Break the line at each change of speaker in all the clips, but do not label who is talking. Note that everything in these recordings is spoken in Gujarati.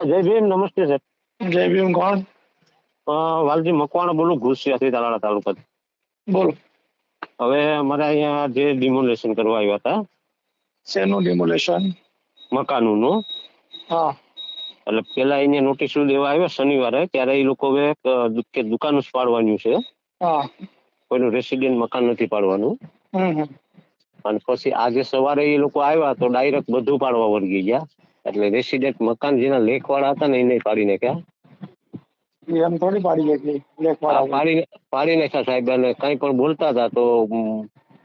જય ભીમ નમસ્તે સર.
જય ભીમ કોણ?
વાલજી મકવાણા બોલું ઘુસિયાથી તાલાળા તાલુકા
બોલો.
હવે અમારે અહીંયા જે ડિમોલેશન કરવા આવ્યા હતા
શેનું ડિમોલેશન
મકાનોનું.
હા.
એટલે પેલા અહીંયા નોટિસ દેવા આવ્યા? શનિવારે. ત્યારે એ લોકો હવે કે દુકાન જ પાડવાનું છે.
હા.
કોઈનું રેસિડેન્ટ મકાન નથી પાડવાનું. અને પછી આજે સવારે એ લોકો આવ્યા તો ડાયરેક્ટ બધું પાડવા વળગી ગયા. એટલે રેસિડેન્ટ મકાન જેના લેખવાળા હતા ને એને પાડી નાખ્યા?
એમ થોડી પાડી નાખી લેખ વાળા
પાડી પાડી નાખ્યા સાહેબ અને કઈ પણ બોલતા હતા તો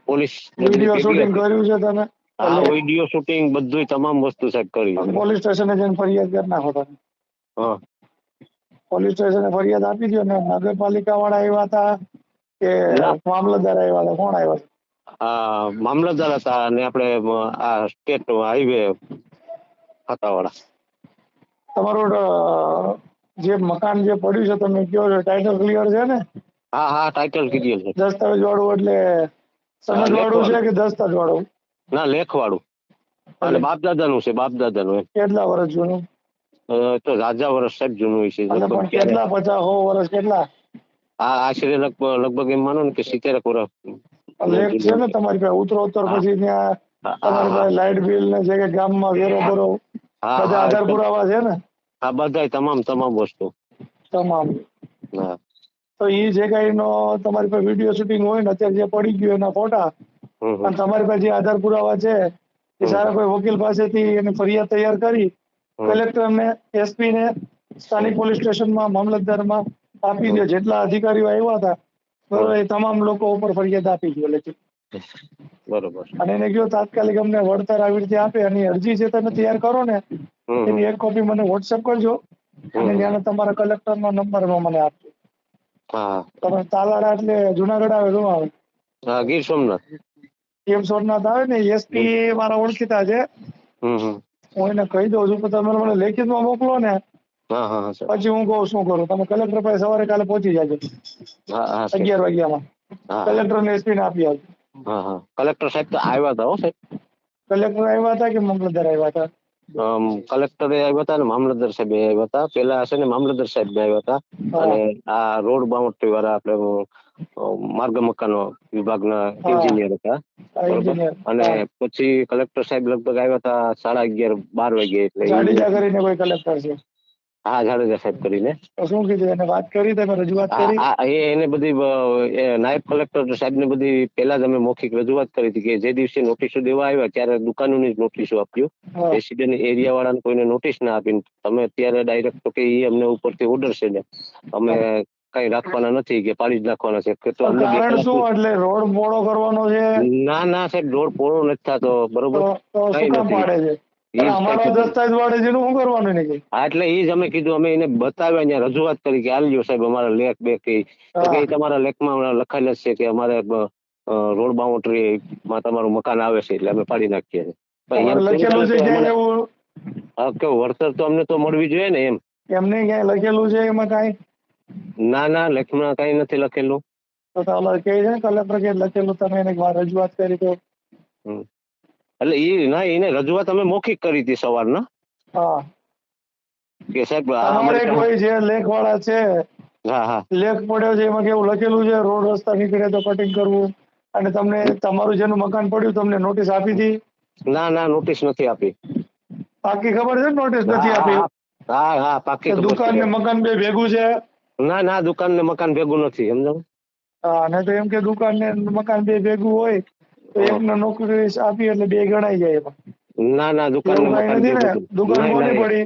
પોલીસ
વીડિયો શૂટિંગ કર્યું છે તમે?
હા વીડિયો શૂટિંગ બધું તમામ વસ્તુ સાહેબ કરી
પોલીસ સ્ટેશને જઈને ફરિયાદ કરી નાખો તમે.
હા.
પોલીસ સ્ટેશને ફરિયાદ આપી દો ને નગરપાલિકા વાળા આવ્યા હતા કે મામલતદાર આવ્યા હતા? કોણ આવ્યા?
આ મામલતદાર હતા અને આપણે આ સ્ટેટ હાઈવે ખાતાવાળા.
તમારું જે મકાન જે પડ્યું છે તમે કહો છો ટાઇટલ ક્લિયર છે ને?
હા હા ટાઇટલ ક્લિયર છે.
દસ્તાવેજ વાળું એટલે સમજ વાળું છે કે દસ્તાવેજ વાળું
ના લેખવાળું. અને બાપ દાદાનું છે બાપ દાદા નું
કેટલા વર્ષ જૂનું?
તો રાજા વર્ષ સાહેબ જૂનું છે
એટલે કેટલા પચાસ સો વર્ષ કેટલા?
આ આશરે લગભગ લગભગ એમ માનો ને કે સિત્તેર વર્ષ.
લેખ છે ને તમારી પાસે ઉતરો ઉત્તર પછી ત્યાં
હા,
તમારી પાસે લાઇટ બિલ ને છે કે ગામમાં વેરો ભરો
હા,
બધા
હા,
આધાર પુરાવા છે ને
હા બધાય તમામ તમામ વસ્તુ
તમામ
હા
તો એ જે કઈ નો તમારી પાસે વીડિયો શૂટિંગ હોય ને અત્યારે જે પડી ગયું એના ફોટા. અને તમારી પાસે જે આધાર પુરાવા છે એ. સારા કોઈ વકીલ પાસેથી એની ફરિયાદ તૈયાર કરી
હમ.
કલેક્ટર ને એસપી ને સ્થાનિક પોલીસ સ્ટેશનમાં મામલતદારમાં આપી દે જેટલા અધિકારીઓ આવ્યા હતા બરોબર એ તમામ લોકો ઉપર ફરિયાદ આપી દો લેખિત
બરોબર.
અને એને કહ્યું તાત્કાલિક અમને વળતર આવી રીતે આપે અને અરજી જે તમે તૈયાર કરો ને. એની એક કોપી મને વોટ્સએપ કરજો અને. ત્યાંના તમારા કલેક્ટર નો નંબર મને આપજો.
હા.
તમે તાલાડા એટલે જુનાગઢ આવે શું આવે.
હા ગીર સોમનાથ.
એમ સોમનાથ આવે ને એસપી મારા ઓળખીતા છે. હું એને કહી દઉં છું તમે મને લેખિતમાં મોકલો ને પછી હું કહું શું કરું? તમે કલેક્ટર પાસે સવારે કાલે પહોંચી જાજો.
હા
અગિયાર વાગ્યામાં. કલેક્ટર ને એસપી ને આપી આવજો.
કલેક્ટર સાહેબ તો આવ્યા હતા હો સાહેબ.
કલેક્ટર આવ્યા હતા કે મામલતદાર આવ્યા હતા?
કલેક્ટરે આવ્યા હતા અને મામલતદાર સાહેબ આવ્યા હતા. પેલા હશે ને મામલતદાર સાહેબ આવ્યા હતા. અને આ રોડ બાઉન્ડ્રી વાળા આપણે માર્ગ મકાનો વિભાગના એન્જિનિયર હતા. અને પછી કલેક્ટર સાહેબ લગભગ આવ્યા હતા સાડા અગિયાર બાર વાગે એટલે
કરીને કોઈ કલેક્ટર છે.
હા જાડેજા સાહેબ કરીને.
શું કીધું? એને વાત કરી તમે રજૂઆત કરી?
એને બધી નાયબ કલેક્ટર સાહેબ ને બધી પેલા જ અમે મૌખિક રજૂઆત કરી હતી કે જે દિવસે નોટિસો દેવા આવ્યા ત્યારે દુકાનોની જ નોટિસો આપ્યું. રેસિડેન્ટ એરિયા વાળાને કોઈને નોટિસ ના આપીને તમે અત્યારે ડાયરેક્ટ તો કે એ અમને ઉપરથી ઓર્ડર છે ને. અમે કઈ રાખવાના નથી કે પાડી જ નાખવાના છે. કે તો અમને
કારણ શું? એટલે રોડ મોડો કરવાનો છે?
ના ના સાહેબ રોડ પોળો નથી થતો બરોબર? કઈ નથી.
અમારો દસ્તાવેજ વાળે શું કરવાનું
હા એટલે જ અમે કીધું અમે એને બતાવ્યા અહીંયા રજૂઆત કરી કે આલ્યો સાહેબ અમારા લેખ બે કે કે તમારા લેખમાં લખાયેલ છે કે અમારે રોડ બાઉન્ડ્રી માં તમારું મકાન આવે છે એટલે અમે પાડી નાખીએ છીએ. કે વળતર તો અમને તો મળવી જોઈએ ને એમ.
એમને ક્યાંય લખેલું છે એમાં કાંઈ?
ના ના લેખમાં કઈ નથી લખેલું.
તો તમારે કહે છે ને કલેક્ટર કે લખેલું તમે એને રજૂઆત કરી તો.
એટલે એ ના એને રજૂઆત અમે મૌખિક કરી હતી સવારના.
હા.
કે સાહેબ અમારે
કોઈ જે લેખ વાળા છે
હા હા.
લેખ પડ્યો છે એમાં કેવું લખેલું છે રોડ રસ્તા નીકળે તો કટિંગ કરવું. અને તમને તમારું જેનું મકાન પડ્યું તમને નોટિસ આપી હતી?
ના ના નોટિસ નથી આપી.
બાકી ખબર છે નોટિસ નથી આપી?
હા હા પાકી
દુકાન ને મકાન બે ભેગું છે?
ના ના દુકાન ને મકાન ભેગું નથી સમજો
હા અને તો એમ કે દુકાન ને મકાન બે ભેગું હોય તો નોકરી આપી એટલે બે ગણાઈ જાય એમાં.
ના ના દુકાન
દુકાન
નહીં,
પડી?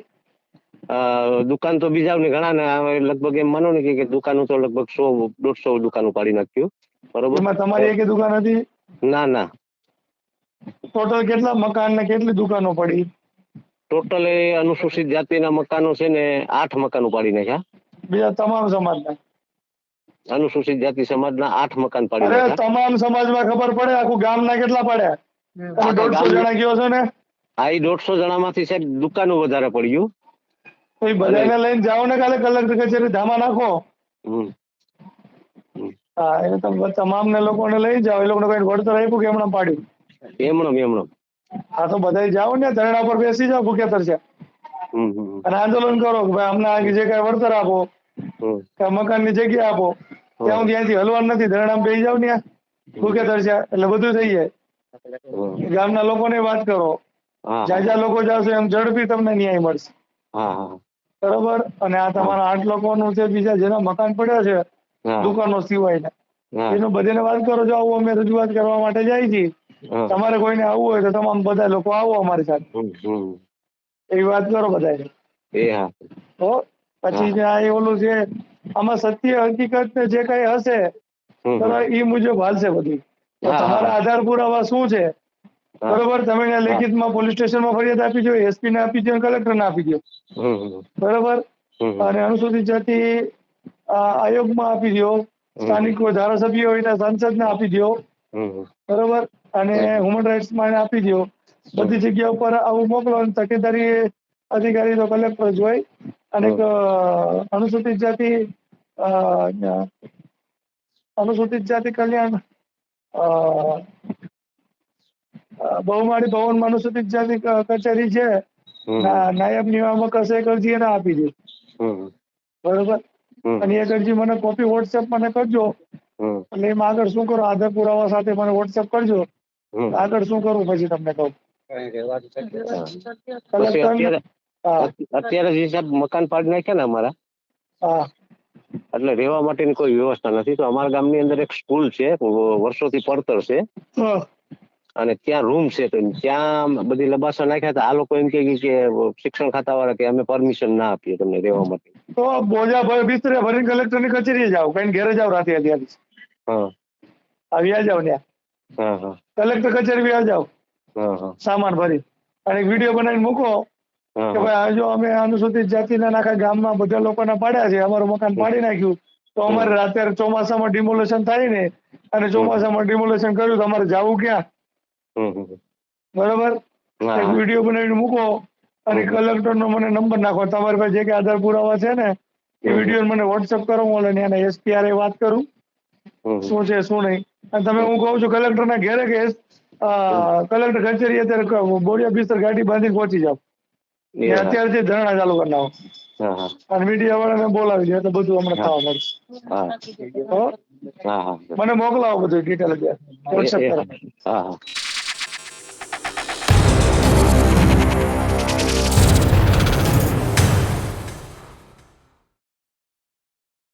દુકાન તો બીજા ઘણા ને લગભગ એમ માનો ને કે- કે દુકાનો તો લગભગ સો દોઢસો દુકાનો પાડી નાખ્યું. બરોબર?
એમાં તમારી એક દુકાન હતી?
ના ના.
ટોટલ કેટલા મકાન ને કેટલી દુકાનો પડી?
ટોટલ એ અનુસૂચિત જાતિના મકાનો છે ને આઠ મકાનો પાડી નાખ્યા.
બીજા તમામ સમાજના?
અનુસૂચિત જાતિ સમાજના આઠ મકાન પાડી
તમામ
સમાજ
તમામ સમાજમાં ખબર પડે આખું ગામના કેટલા પડ્યા દોઢસો જણા કયો છો ને?
હા એ દોઢસો જણામાંથી સાહેબ દુકાનો વધારે પડ્યું.
તો એ બધાને લઈને જાઓ ને કાલે કલેક્ટર કચેરી ધામા નાખો. હા એ તમે તમામ ને લોકોને લઈ જાઓ એ લોકોને કઈ વળતર આપ્યું કે એમણે પાડ્યું?
એમણો એમણો
હા તો બધા જાઓ ને ધરણા પર બેસી જાઓ ભૂખ્યા તરસ્યા
હમ હમ.
અને આંદોલન કરો કે ભાઈ અમને આ જે કઈ વળતર આપો
હમ.
કે મકાનની જગ્યા આપો. ત્યાં હું ત્યાંથી હલવાનું નથી ધરણામ બેસી જાવ ત્યાં. ભૂખે તરસ્યા એટલે બધું થઈ જાય. ગામના લોકોને વાત કરો. જ્યાં જ્યાં લોકો જશે એમ ઝડપી તમને ન્યાય મળશે. બરોબર? અને આ તમારા આઠ લોકોનું છે બીજા જેના મકાન પડ્યા છે દુકાનો સિવાયના. એનું બધાને વાત કરો જો આવું અમે રજૂઆત કરવા માટે જાય છીએ.
હા.
તમારે કોઈને આવવું હોય તો તમામ બધા લોકો આવો અમારી સાથે. એવી વાત કરો બધાને
એ હા.
પછી આ એ ઓલું છે આમાં સત્ય હકીકત ને જે કઈ હશે તો મુજબ હાલશે બધું. તમારા આધાર પુરાવા શું છે? બરોબર? તમે ત્યાં લેખિતમાં પોલીસ સ્ટેશનમાં ફરિયાદ આપી દો એસપી ને આપી દો કલેક્ટર ને આપી દો. બરોબર. અને અનુસૂચિત જાતિ આયોગમાં આપી દો સ્થાનિક કોઈ ધારાસભ્ય હોય ત્યાં સાંસદને આપી દો. બરોબર? અને હ્યુમન રાઇટ્સમાં આપી દો બધી જગ્યા ઉપર આવું મોકલો અને તકેદારી અધિકારી તો કલેક્ટર જ હોય. અને એક અ, અનુસૂચિત જાતિ અ, અનુસૂચિત જાતિ કલ્યાણ અ, અ, બહુમાળી ભવન અનુસૂચિત જાતિ કચેરી છે. નાયબ નિયામક હશે એક અરજી એને આપી દે બરોબર? અને એક અરજી મને કોપી વોટ્સએપ મને કરજો. એટલે એમાં આગળ શું કરો? આધાર પુરાવા સાથે મને વોટ્સએપ કરજો. આગળ શું કરું પછી તમને કહું. કલેક્ટર
અત્યારે જે સાહેબ મકાન પાડી નાખ્યા ને અમારા એટલે રહેવા માટેની કોઈ વ્યવસ્થા નથી. તો અમારા ગામની અંદર એક સ્કૂલ છે વર્ષોથી પડતર છે. અને ત્યાં રૂમ છે તો ત્યાં બધી લબાસા નાખ્યા હતા. આ લોકો એમ કે શિક્ષણ ખાતા વાળા કે અમે પરમિશન ના આપીએ તમને રહેવા માટે.
તો બોજા ભાઈ બિસ્તરે ભરીને કલેક્ટરની કચેરી જાવ કઈ ઘરે જાવ રાતે અત્યારે.
હા.
આવ્યા જાવ ત્યાં.
હા હા.
કલેક્ટર કચેરી વ્યા જાવ
હા હા.
સામાન ભરી. અને વીડિયો બનાવીને મૂકો. કે ભાઈ આ જો અમે અનુસૂચિત જાતિના આખા ગામમાં બધા લોકોને પાડ્યા છે અમારું મકાન પાડી નાખ્યું તો અમારે અત્યારે ચોમાસામાં ડિમોલેશન થાય ને અને ચોમાસામાં ડિમોલેશન કર્યું તો અમારે જવું ક્યાં? બરોબર? એક વીડિયો બનાવીને મૂકો અને
કલેક્ટર
નો મને નંબર નાખો. તમારી પાસે જે કે આધાર પુરાવા છે ને એ. વીડિયો મને વોટ્સઅપ કરો હું ઓલા એને એસપીઆર વાત કરું. શું છે શું નહીં? અને તમે હું કહું છું કલેક્ટરના ઘેરે કે કલેક્ટર કચેરી અત્યારે બોડિયા બિસ્તર ગાડી બાંધીને પહોંચી જાઓ.
એ
અત્યારથી ધરણા ચાલુ કરી નાખો. અને મીડિયા વાળાને બોલાવી દે તો બધું હમણાં થવા મળશે
હા.
હા?
હા
મને મોકલાવો બધું ડિટેલ
એ
કરો
હા હા હા.